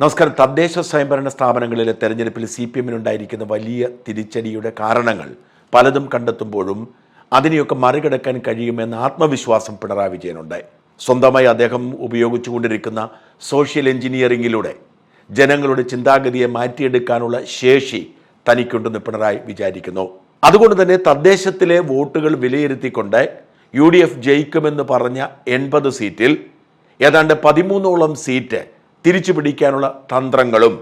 നമസ്കാരം. തദ്ദേശ സ്വയംഭരണ സ്ഥാപനങ്ങളിലെ തെരഞ്ഞെടുപ്പിൽ സി പി എമ്മിനുണ്ടായിരിക്കുന്ന വലിയ തിരിച്ചടിയുടെ കാരണങ്ങൾ പലതും കണ്ടെത്തുമ്പോഴും അതിനെയൊക്കെ മറികടക്കാൻ കഴിയുമെന്ന ആത്മവിശ്വാസം പിണറായി വിജയനുണ്ടായി സ്വന്തമായി അദ്ദേഹം ഉപയോഗിച്ചുകൊണ്ടിരിക്കുന്ന സോഷ്യൽ എഞ്ചിനീയറിംഗിലൂടെ ജനങ്ങളുടെ ചിന്താഗതിയെ മാറ്റിയെടുക്കാനുള്ള ശേഷി തനിക്കുണ്ടെന്ന് പിണറായി വിചാരിക്കുന്നു. അതുകൊണ്ട് തന്നെ തദ്ദേശത്തിലെ വോട്ടുകൾ വിലയിരുത്തിക്കൊണ്ട് യു ഡി എഫ് ജയിക്കുമെന്ന് പറഞ്ഞ എൺപത് സീറ്റിൽ ഏതാണ്ട് പതിമൂന്നോളം സീറ്റ് തിരിച്ചു പിടിക്കാനുള്ള തന്ത്രങ്ങളും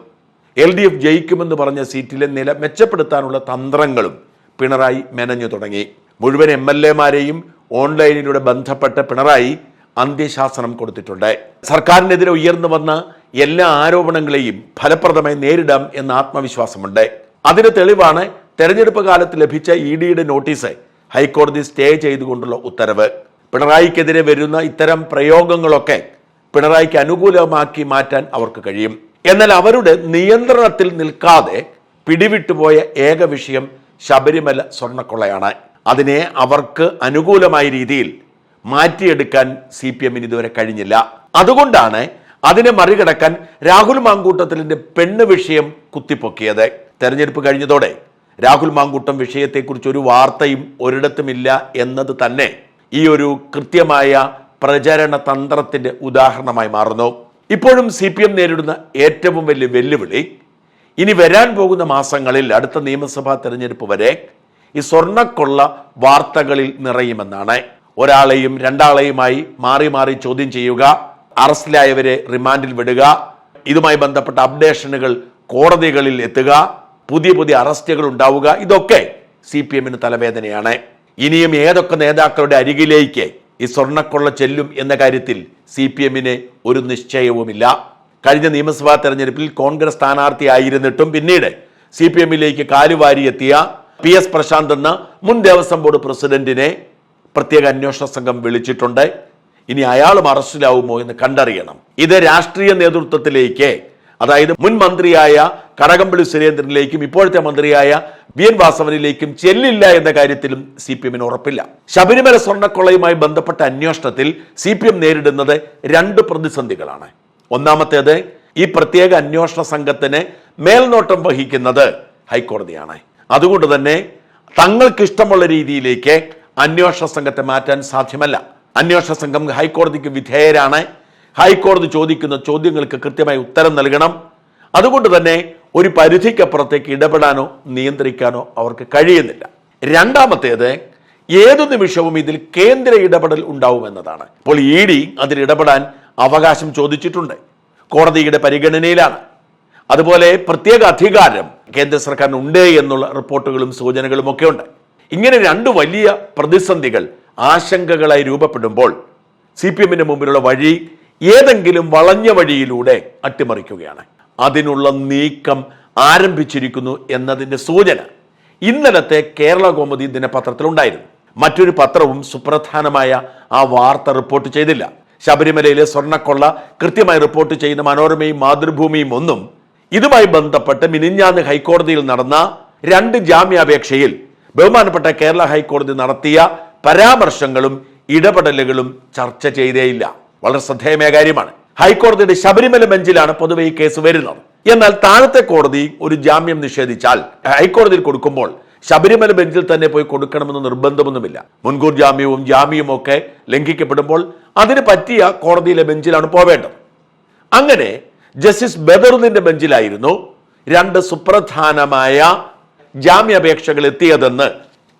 എൽ ഡി എഫ് ജയിക്കുമെന്ന് പറഞ്ഞ സീറ്റിലെ നില മെച്ചപ്പെടുത്താനുള്ള തന്ത്രങ്ങളും പിണറായി മെനഞ്ഞു തുടങ്ങി. മുഴുവൻ എം എൽ എമാരെയും ഓൺലൈനിലൂടെ ബന്ധപ്പെട്ട പിണറായി അന്ത്യശാസനം കൊടുത്തിട്ടുണ്ട്. സർക്കാരിനെതിരെ ഉയർന്നു വന്ന എല്ലാ ആരോപണങ്ങളെയും ഫലപ്രദമായി നേരിടാം എന്ന ആത്മവിശ്വാസമുണ്ട്. അതിന് തെളിവാണ് തെരഞ്ഞെടുപ്പ് കാലത്ത് ലഭിച്ച ഇ ഡിയുടെ നോട്ടീസ് ഹൈക്കോടതി സ്റ്റേ ചെയ്തുകൊണ്ടുള്ള ഉത്തരവ്. പിണറായിക്കെതിരെ വരുന്ന ഇത്തരം പ്രയോഗങ്ങളൊക്കെ പിണറായിക്ക് അനുകൂലമാക്കി മാറ്റാൻ അവർക്ക് കഴിയും. എന്നാൽ അവരുടെ നിയന്ത്രണത്തിൽ നിൽക്കാതെ പിടിവിട്ടുപോയ ഏക വിഷയം ശബരിമല സ്വർണക്കൊള്ളയാണ്. അതിനെ അവർക്ക് അനുകൂലമായ രീതിയിൽ മാറ്റിയെടുക്കാൻ സി പി എമ്മിന് ഇതുവരെ കഴിഞ്ഞില്ല. അതുകൊണ്ടാണ് അതിനെ മറികടക്കാൻ രാഹുൽ മാങ്കൂട്ടത്തിലിന്റെ പെണ്ണ് വിഷയം കുത്തിപ്പൊക്കിയത്. തെരഞ്ഞെടുപ്പ് കഴിഞ്ഞതോടെ രാഹുൽ മാങ്കൂട്ടം വിഷയത്തെക്കുറിച്ച് ഒരു വാർത്തയും ഒരിടത്തുമില്ല എന്നത് തന്നെ ഈ ഒരു കൃത്യമായ പ്രചരണ തന്ത്രത്തിന്റെ ഉദാഹരണമായി മാറുന്നു. ഇപ്പോഴും സി പി എം നേരിടുന്ന ഏറ്റവും വലിയ വെല്ലുവിളി ഇനി വരാൻ പോകുന്ന മാസങ്ങളിൽ അടുത്ത നിയമസഭാ തെരഞ്ഞെടുപ്പ് വരെ ഈ സ്വർണക്കൊള്ള വാർത്തകളിൽ നിറയുമെന്നാണ്. ഒരാളെയും രണ്ടാളെയുമായി മാറി മാറി ചോദ്യം ചെയ്യുക അറസ്റ്റിലായവരെ റിമാൻഡിൽ വിടുക ഇതുമായി ബന്ധപ്പെട്ട അപ്ഡേഷനുകൾ കോടതികളിൽ എത്തുക പുതിയ പുതിയ അറസ്റ്റുകൾ ഉണ്ടാവുക ഇതൊക്കെ സി പി എമ്മിന് തലവേദനയാണ്. ഇനിയും ഏതൊക്കെ നേതാക്കളുടെ അരികിലേക്ക് ഈ സ്വർണക്കൊള്ള ചെല്ലും എന്ന കാര്യത്തിൽ സി പി എമ്മിന് ഒരു നിശ്ചയവുമില്ല. കഴിഞ്ഞ നിയമസഭാ തെരഞ്ഞെടുപ്പിൽ കോൺഗ്രസ് സ്ഥാനാർത്ഥിയായിരുന്നിട്ടും പിന്നീട് സി പി എമ്മിലേക്ക് കാലുവാരിയെത്തിയ പി എസ് പ്രശാന്ത് എന്ന മുൻ ദേവസ്വം ബോർഡ് പ്രസിഡന്റിനെ പ്രത്യേക അന്വേഷണ സംഘം വിളിച്ചിട്ടുണ്ട്. ഇനി അയാളും അറസ്റ്റിലാവുമോ എന്ന് കണ്ടറിയണം. ഇത് രാഷ്ട്രീയ നേതൃത്വത്തിലേക്ക് അതായത് മുൻ മന്ത്രിയായ കടകംപള്ളി സുരേന്ദ്രനിലേക്കും ഇപ്പോഴത്തെ മന്ത്രിയായ വി എൻ വാസവനിലേക്കും ചെല്ലില്ല എന്ന കാര്യത്തിലും സി പി എമ്മിന് ഉറപ്പില്ല. ശബരിമല സ്വർണക്കൊള്ളയുമായി ബന്ധപ്പെട്ട അന്വേഷണത്തിൽ സി പി എം നേരിടുന്നത് രണ്ട് പ്രതിസന്ധികളാണ്. ഒന്നാമത്തേത് ഈ പ്രത്യേക അന്വേഷണ സംഘത്തിന് മേൽനോട്ടം വഹിക്കുന്നത് ഹൈക്കോടതിയാണ്. അതുകൊണ്ട് തന്നെ തങ്ങൾക്ക് ഇഷ്ടമുള്ള രീതിയിലേക്ക് അന്വേഷണ സംഘത്തെ മാറ്റാൻ സാധ്യമല്ല. അന്വേഷണ സംഘം ഹൈക്കോടതിക്ക് വിധേയരാണ്. ഹൈക്കോടതി ചോദിക്കുന്ന ചോദ്യങ്ങൾക്ക് കൃത്യമായി ഉത്തരം നൽകണം. അതുകൊണ്ട് തന്നെ ഒരു പരിധിക്കപ്പുറത്തേക്ക് ഇടപെടാനോ നിയന്ത്രിക്കാനോ അവർക്ക് കഴിയുന്നില്ല. രണ്ടാമത്തേത് ഏതു നിമിഷവും ഇതിൽ കേന്ദ്ര ഇടപെടൽ ഉണ്ടാവുമെന്നതാണ്. ഇപ്പോൾ ഇ ഡി അതിൽ ഇടപെടാൻ അവകാശം ചോദിച്ചിട്ടുണ്ട്. കോടതിയുടെ പരിഗണനയിലാണ്. അതുപോലെ പ്രത്യേക അധികാരം കേന്ദ്ര സർക്കാരിന് ഉണ്ട് എന്നുള്ള റിപ്പോർട്ടുകളും സൂചനകളും ഒക്കെ ഉണ്ട്. ഇങ്ങനെ രണ്ട് വലിയ പ്രതിസന്ധികൾ ആശങ്കകളായി രൂപപ്പെടുമ്പോൾ സി പി എമ്മിന് മുമ്പിലുള്ള വഴി ഏതെങ്കിലും വളഞ്ഞ വഴിയിലൂടെ അട്ടിമറിക്കുകയാണ്. അതിനുള്ള നീക്കം ആരംഭിച്ചിരിക്കുന്നു എന്നതിന്റെ സൂചന ഇന്നലത്തെ കേരള കോമതി ദിനപത്രത്തിലുണ്ടായിരുന്നു. മറ്റൊരു പത്രവും സുപ്രധാനമായ ആ വാർത്ത റിപ്പോർട്ട് ചെയ്തില്ല. ശബരിമലയിലെ സ്വർണക്കൊള്ള കൃത്യമായി റിപ്പോർട്ട് ചെയ്യുന്ന മനോരമയും മാതൃഭൂമിയും ഒന്നും ഇതുമായി ബന്ധപ്പെട്ട് മിനിഞ്ഞാന്ന് ഹൈക്കോടതിയിൽ നടന്ന രണ്ട് ജാമ്യാപേക്ഷയിൽ ബഹുമാനപ്പെട്ട കേരള ഹൈക്കോടതി നടത്തിയ പരാമർശങ്ങളും ഇടപെടലുകളും ചർച്ച ചെയ്തേയില്ല. വളരെ ശ്രദ്ധേയമായ കാര്യമാണ്. ഹൈക്കോടതിയുടെ ശബരിമല ബെഞ്ചിലാണ് പൊതുവെ ഈ കേസ് വരുന്നത്. എന്നാൽ താഴത്തെ കോടതി ഒരു ജാമ്യം നിഷേധിച്ചാൽ ഹൈക്കോടതിയിൽ കൊടുക്കുമ്പോൾ ശബരിമല ബെഞ്ചിൽ തന്നെ പോയി കൊടുക്കണമെന്ന് നിർബന്ധമൊന്നുമില്ല. മുൻകൂർ ജാമ്യവും ജാമ്യവും ഒക്കെ ലംഘിക്കപ്പെടുമ്പോൾ അതിന് പറ്റിയ കോടതിയിലെ ബെഞ്ചിലാണ് പോവേണ്ടത്. അങ്ങനെ ജസ്റ്റിസ് ബദറുദ്ദീന്റെ ബെഞ്ചിലായിരുന്നു രണ്ട് സുപ്രധാനമായ ജാമ്യാപേക്ഷകൾ എത്തിയതെന്ന്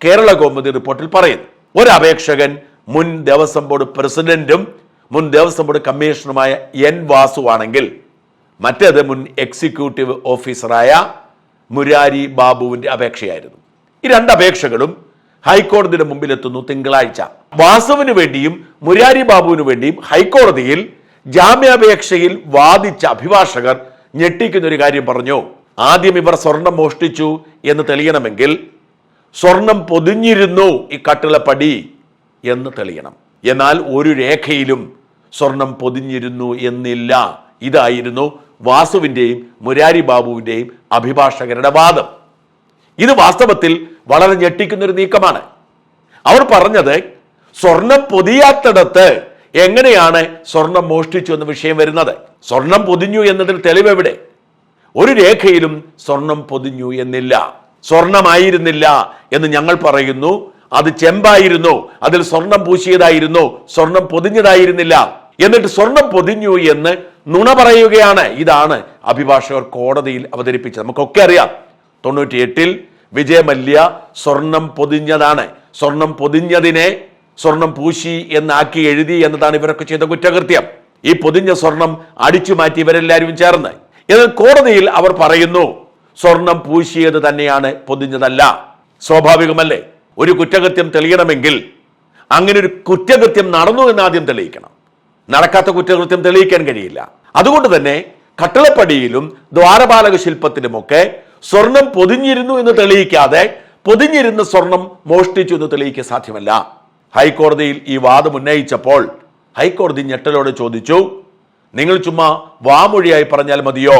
കേരള കോമതി റിപ്പോർട്ടിൽ പറയുന്നു. ഒരു അപേക്ഷകൻ മുൻ ദേവസ്വം ബോർഡ് പ്രസിഡന്റും മുൻ ദേവസ്വം ബോർഡ് കമ്മീഷണറുമായ എൻ വാസുവാണെങ്കിൽ മറ്റേത് മുൻ എക്സിക്യൂട്ടീവ് ഓഫീസറായ മുരാരി ബാബുവിന്റെ അപേക്ഷയായിരുന്നു. ഈ രണ്ട് അപേക്ഷകളും ഹൈക്കോടതിയുടെ മുമ്പിലെത്തുന്നു തിങ്കളാഴ്ച. വാസുവിന് വേണ്ടിയും മുരാരി ബാബുവിന് വേണ്ടിയും ഹൈക്കോടതിയിൽ ജാമ്യാപേക്ഷയിൽ വാദിച്ച അഭിഭാഷകർ ഞെട്ടിക്കുന്ന ഒരു കാര്യം പറഞ്ഞു. ആദ്യം ഇവർ സ്വർണം മോഷ്ടിച്ചു എന്ന് തെളിയണമെങ്കിൽ സ്വർണം പൊതിഞ്ഞിരുന്നു ഈ കട്ടിളപ്പടി എന്ന് തെളിയണം. എന്നാൽ ഒരു രേഖയിലും സ്വർണം പൊതിഞ്ഞിരുന്നു എന്നില്ല. ഇതായിരുന്നു വാസുവിന്റെയും മുരാരി ബാബുവിന്റെയും അഭിഭാഷകരുടെ വാദം. ഇത് വാസ്തവത്തിൽ വളരെ ഞെട്ടിക്കുന്ന ഒരു നീക്കമാണ്. അവർ പറഞ്ഞത് സ്വർണം പൊതിയാത്തിടത്ത് എങ്ങനെയാണ് സ്വർണം മോഷ്ടിച്ചു എന്ന വിഷയം വരുന്നത്? സ്വർണം പൊതിഞ്ഞു എന്നതിൽ തെളിവെവിടെ ഒരു രേഖയിലും സ്വർണം പൊതിഞ്ഞു എന്നില്ല. സ്വർണമായിരുന്നില്ല എന്ന് ഞങ്ങൾ പറയുന്നു. അത് ചെമ്പായിരുന്നു അതിൽ സ്വർണം പൂശിയതായിരുന്നു സ്വർണം പൊതിഞ്ഞതായിരുന്നില്ല. എന്നിട്ട് സ്വർണം പൊതിഞ്ഞു എന്ന് നുണ പറയുകയാണ്. ഇതാണ് അഭിഭാഷകർ കോടതിയിൽ അവതരിപ്പിച്ചത്. നമുക്കൊക്കെ അറിയാം തൊണ്ണൂറ്റി എട്ടിൽ വിജയമല്യ സ്വർണം പൊതിഞ്ഞതാണ്. സ്വർണം പൊതിഞ്ഞതിനെ സ്വർണം പൂശി എന്നാക്കി എഴുതി എന്നതാണ് ഇവരൊക്കെ ചെയ്ത കുറ്റകൃത്യം. ഈ പൊതിഞ്ഞ സ്വർണം അടിച്ചു മാറ്റി ഇവരെല്ലാവരും ചേർന്ന്. എന്നാൽ കോടതിയിൽ അവർ പറയുന്നു സ്വർണം പൂശിയത് തന്നെയാണ് പൊതിഞ്ഞതല്ല. സ്വാഭാവികമല്ലേ? ഒരു കുറ്റകൃത്യം തെളിയണമെങ്കിൽ അങ്ങനെ ഒരു കുറ്റകൃത്യം നടന്നു എന്ന് ആദ്യം തെളിയിക്കണം. നടക്കാത്ത കുറ്റകൃത്യം തെളിയിക്കാൻ കഴിയില്ല. അതുകൊണ്ട് തന്നെ കട്ടളപ്പടിയിലും ദ്വാരപാലക ശില്പത്തിലുമൊക്കെ സ്വർണം പൊതിഞ്ഞിരുന്നു എന്ന് തെളിയിക്കാതെ പൊതിഞ്ഞിരുന്ന സ്വർണം മോഷ്ടിച്ചു എന്ന് തെളിയിക്കാൻ സാധ്യമല്ല. ഹൈക്കോടതിയിൽ ഈ വാദം ഉന്നയിച്ചപ്പോൾ ഹൈക്കോടതി ഞെട്ടലോടെ ചോദിച്ചു നിങ്ങൾ ചുമ്മാ വാമൊഴിയായി പറഞ്ഞാൽ മതിയോ?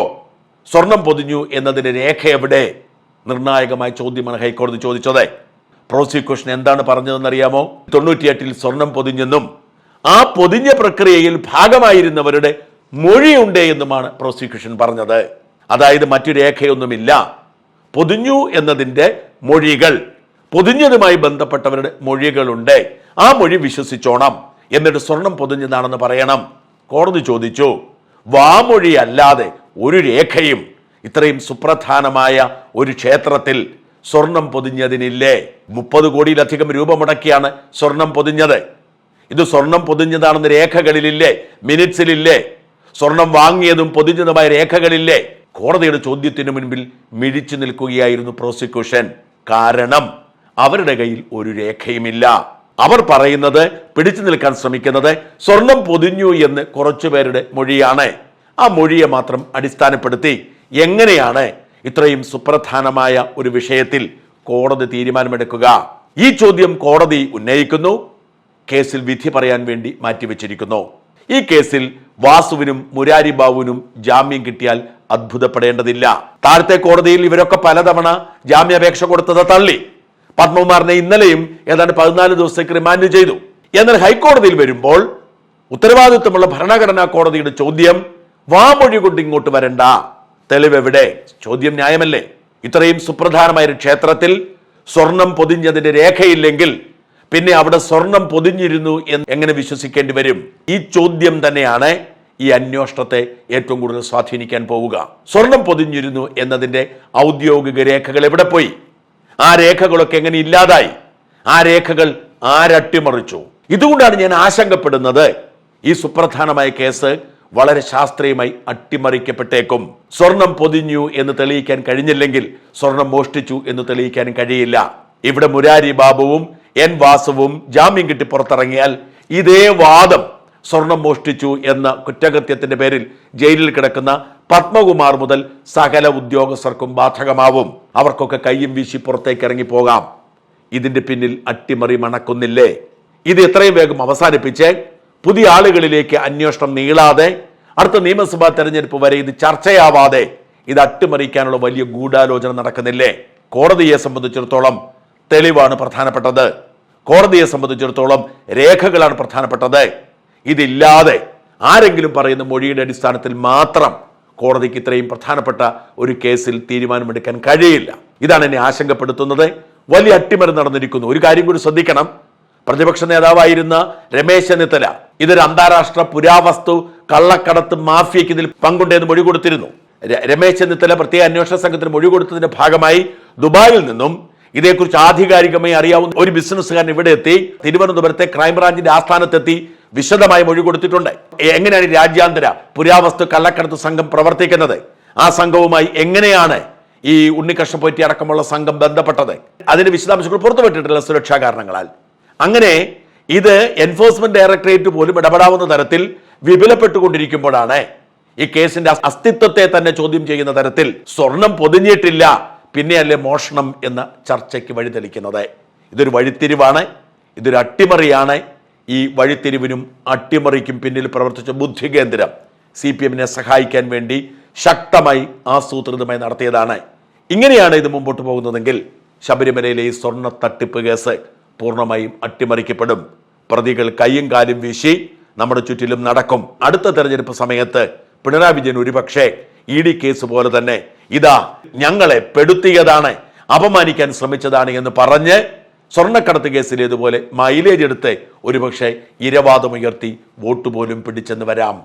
സ്വർണം പൊതിഞ്ഞു എന്നതിന്റെ രേഖ എവിടെ? നിർണായകമായ ചോദ്യമാണ് ഹൈക്കോടതി ചോദിച്ചത്. പ്രോസിക്യൂഷൻ എന്താണ് പറഞ്ഞതെന്നറിയാമോ? തൊണ്ണൂറ്റിയെട്ടിൽ സ്വർണം പൊതിഞ്ഞെന്നും ആ പൊതിഞ്ഞ പ്രക്രിയയിൽ ഭാഗമായിരുന്നവരുടെ മൊഴിയുണ്ട് എന്നുമാണ് പ്രോസിക്യൂഷൻ പറഞ്ഞത്. അതായത് മറ്റു രേഖയൊന്നുമില്ല. പൊതിഞ്ഞു എന്നതിന്റെ മൊഴികൾ പൊതിഞ്ഞതുമായി ബന്ധപ്പെട്ടവരുടെ മൊഴികളുണ്ട്. ആ മൊഴി വിശ്വസിച്ചോണം. എന്നിട്ട് സ്വർണം പൊതിഞ്ഞതാണെന്ന് പറയണം. കോടതി ചോദിച്ചു വാമൊഴി അല്ലാതെ ഒരു രേഖയും ഇത്രയും സുപ്രധാനമായ ഒരു ക്ഷേത്രത്തിൽ സ്വർണം പൊതിഞ്ഞതിനില്ലേ? മുപ്പത് കോടിയിലധികം രൂപ മുടക്കിയാണ് സ്വർണം പൊതിഞ്ഞത്. ഇത് സ്വർണം പൊതിഞ്ഞതാണെന്ന് രേഖകളിലില്ലേ? മിനിറ്റ്സിലില്ലേ? സ്വർണം വാങ്ങിയതും പൊതിഞ്ഞതുമായ രേഖകളില്ലേ? കോടതിയുടെ ചോദ്യത്തിന് മുൻപിൽ മിഴിച്ചു നിൽക്കുകയായിരുന്നു പ്രോസിക്യൂഷൻ. കാരണം അവരുടെ കയ്യിൽ ഒരു രേഖയുമില്ല. അവർ പറയുന്നത് പിടിച്ചു നിൽക്കാൻ ശ്രമിക്കുന്നത് സ്വർണം പൊതിഞ്ഞു എന്ന് കുറച്ചുപേരുടെ മൊഴിയാണ്. ആ മൊഴിയെ മാത്രം അടിസ്ഥാനപ്പെടുത്തി എങ്ങനെയാണ് ഇത്രയും സുപ്രധാനമായ ഒരു വിഷയത്തിൽ കോടതി തീരുമാനമെടുക്കുക. ഈ ചോദ്യം കോടതി ഉന്നയിക്കുന്നു. കേസിൽ വിധി പറയാൻ വേണ്ടി മാറ്റിവെച്ചിരിക്കുന്നു. ഈ കേസിൽ വാസുവിനും മുരാരി ബാബുവിനും ജാമ്യം കിട്ടിയാൽ അത്ഭുതപ്പെടേണ്ടതില്ല. താഴത്തെ കോടതിയിൽ ഇവരൊക്കെ പലതവണ ജാമ്യാപേക്ഷ കൊടുത്തത് തള്ളി. പത്മകുമാറിനെ ഇന്നലെയും ഏതാണ്ട് പതിനാല് ദിവസത്തേക്ക് റിമാൻഡ് ചെയ്തു. എന്നാൽ ഹൈക്കോടതിയിൽ വരുമ്പോൾ ഉത്തരവാദിത്വമുള്ള ഭരണഘടനാ കോടതിയുടെ ചോദ്യം വാമൊഴി കൊണ്ട് ഇങ്ങോട്ട് വരണ്ട. തെളിവ് എവിടെ ചോദ്യം ന്യായമല്ലേ? ഇത്രയും സുപ്രധാനമായ ഒരു ക്ഷേത്രത്തിൽ സ്വർണം പൊതിഞ്ഞതിന്റെ രേഖയില്ലെങ്കിൽ പിന്നെ അവിടെ സ്വർണം പൊതിഞ്ഞിരുന്നു എന്ന് എങ്ങനെ വിശ്വസിക്കേണ്ടി വരും? ഈ ചോദ്യം തന്നെയാണ് ഈ അന്വേഷണത്തെ ഏറ്റവും കൂടുതൽ സ്വാധീനിക്കാൻ പോവുക. സ്വർണം പൊതിഞ്ഞിരുന്നു എന്നതിന്റെ ഔദ്യോഗിക രേഖകൾ എവിടെ പോയി? ആ രേഖകളൊക്കെ എങ്ങനെ ഇല്ലാതായി? ആ രേഖകൾ ആരട്ടിമറിച്ചു? ഇതുകൊണ്ടാണ് ഞാൻ ആശങ്കപ്പെടുന്നത് ഈ സുപ്രധാനമായ കേസ് വളരെ ശാസ്ത്രീയമായി അട്ടിമറിക്കപ്പെട്ടേക്കും. സ്വർണം പൊതിഞ്ഞു എന്ന് തെളിയിക്കാൻ കഴിഞ്ഞില്ലെങ്കിൽ സ്വർണം മോഷ്ടിച്ചു എന്ന് തെളിയിക്കാൻ കഴിയില്ല. ഇവിടെ മുരാരി ബാബുവും എൻ വാസുവും ജാമ്യം കിട്ടി പുറത്തിറങ്ങിയാൽ ഇതേ വാദം സ്വർണം മോഷ്ടിച്ചു എന്ന കുറ്റകൃത്യത്തിന്റെ പേരിൽ ജയിലിൽ കിടക്കുന്ന പത്മകുമാർ മുതൽ സകല ഉദ്യോഗസ്ഥർക്കും ബാധകമാവും. അവർക്കൊക്കെ കയ്യും വീശി പുറത്തേക്ക് ഇറങ്ങി പോകാം ഇതിന്റെ പിന്നിൽ അട്ടിമറി മണക്കുന്നില്ലേ? ഇത് എത്രയും വേഗം അവസാനിപ്പിച്ച് പുതിയ ആളുകളിലേക്ക് അന്വേഷണം നീളാതെ അടുത്ത നിയമസഭാ തെരഞ്ഞെടുപ്പ് വരെ ഇത് ചർച്ചയാവാതെ ഇത് അട്ടിമറിക്കാനുള്ള വലിയ ഗൂഢാലോചന നടക്കുന്നില്ലേ? കോടതിയെ സംബന്ധിച്ചിടത്തോളം തെളിവാണ് പ്രധാനപ്പെട്ടത്. കോടതിയെ സംബന്ധിച്ചിടത്തോളം രേഖകളാണ് പ്രധാനപ്പെട്ടത്. ഇതില്ലാതെ ആരെങ്കിലും പറയുന്ന മൊഴിയുടെ അടിസ്ഥാനത്തിൽ മാത്രം കോടതിക്ക് ഇത്രയും പ്രധാനപ്പെട്ട ഒരു കേസിൽ തീരുമാനമെടുക്കാൻ കഴിയില്ല. ഇതാണ് എന്നെ ആശങ്കപ്പെടുത്തുന്നത്. വലിയ അട്ടിമറി നടന്നിരിക്കുന്നു. ഒരു കാര്യം കൂടി ശ്രദ്ധിക്കണം. പ്രതിപക്ഷ നേതാവായിരുന്ന രമേശ് ചെന്നിത്തല ഇതൊരു അന്താരാഷ്ട്ര പുരാവസ്തു കള്ളക്കടത്ത് മാഫിയയ്ക്ക് ഇതിൽ പങ്കുണ്ടെന്ന് മൊഴി കൊടുത്തിരുന്നു രമേശ് ചെന്നിത്തല പ്രത്യേക അന്വേഷണ സംഘത്തിന് മൊഴി കൊടുത്തതിന്റെ ഭാഗമായി ദുബായിൽ നിന്നും ഇതേക്കുറിച്ച് ആധികാരികമായി അറിയാവുന്ന ഒരു ബിസിനസ്സുകാരൻ ഇവിടെ എത്തി തിരുവനന്തപുരത്തെ ക്രൈംബ്രാഞ്ചിന്റെ ആസ്ഥാനത്തെത്തി വിശദമായി മൊഴി കൊടുത്തിട്ടുണ്ട് എങ്ങനെയാണ് രാജ്യാന്തര പുരാവസ്തു കള്ളക്കടത്ത് സംഘം പ്രവർത്തിക്കുന്നത്? ആ സംഘവുമായി എങ്ങനെയാണ് ഈ ഉണ്ണിക്കഷ്ണപ്പൊറ്റി അടക്കമുള്ള സംഘം ബന്ധപ്പെട്ടത്? അതിന്റെ വിശദാംശങ്ങൾ പുറത്തുവിട്ടിട്ടില്ല സുരക്ഷാ കാരണങ്ങളാൽ. അങ്ങനെ ഇത് എൻഫോഴ്സ്മെന്റ് ഡയറക്ടറേറ്റ് പോലും ഇടപെടാവുന്ന തരത്തിൽ വിപുലപ്പെട്ടുകൊണ്ടിരിക്കുമ്പോഴാണ് ഈ കേസിന്റെ അസ്തിത്വത്തെ തന്നെ ചോദ്യം ചെയ്യുന്ന തരത്തിൽ സ്വർണം പൊതിഞ്ഞിട്ടില്ല പിന്നെയല്ലേ മോഷണം എന്ന ചർച്ചയ്ക്ക് വഴിതെളിക്കുന്നത്. ഇതൊരു വഴിത്തിരിവാണ് ഇതൊരു അട്ടിമറിയാണ്. ഈ വഴിത്തിരിവിനും അട്ടിമറിക്കും പിന്നിൽ പ്രവർത്തിച്ച ബുദ്ധി കേന്ദ്രം സി പി എമ്മിനെ സഹായിക്കാൻ വേണ്ടി ശക്തമായി ആസൂത്രിതമായി നടത്തിയതാണ്. ഇങ്ങനെയാണ് ഇത് മുമ്പോട്ട് പോകുന്നതെങ്കിൽ ശബരിമലയിലെ ഈ സ്വർണ തട്ടിപ്പ് കേസ് പൂർണമായും അട്ടിമറിക്കപ്പെടും. പ്രതികൾ കൈയും കാലും വീശി നമ്മുടെ ചുറ്റിലും നടക്കും. അടുത്ത തെരഞ്ഞെടുപ്പ് സമയത്ത് പിണറായി വിജയൻ ഒരുപക്ഷെ ഇ ഡി കേസ് പോലെ തന്നെ ഇതാ ഞങ്ങളെ പെടുത്തിയതാണ് അപമാനിക്കാൻ ശ്രമിച്ചതാണ് എന്ന് പറഞ്ഞ് സ്വർണക്കടത്ത് കേസിലേതുപോലെ മൈലേജ് എടുത്ത് ഒരുപക്ഷെ ഇരവാദമുയർത്തി വോട്ട് പോലും പിടിച്ചെന്ന് വരാം.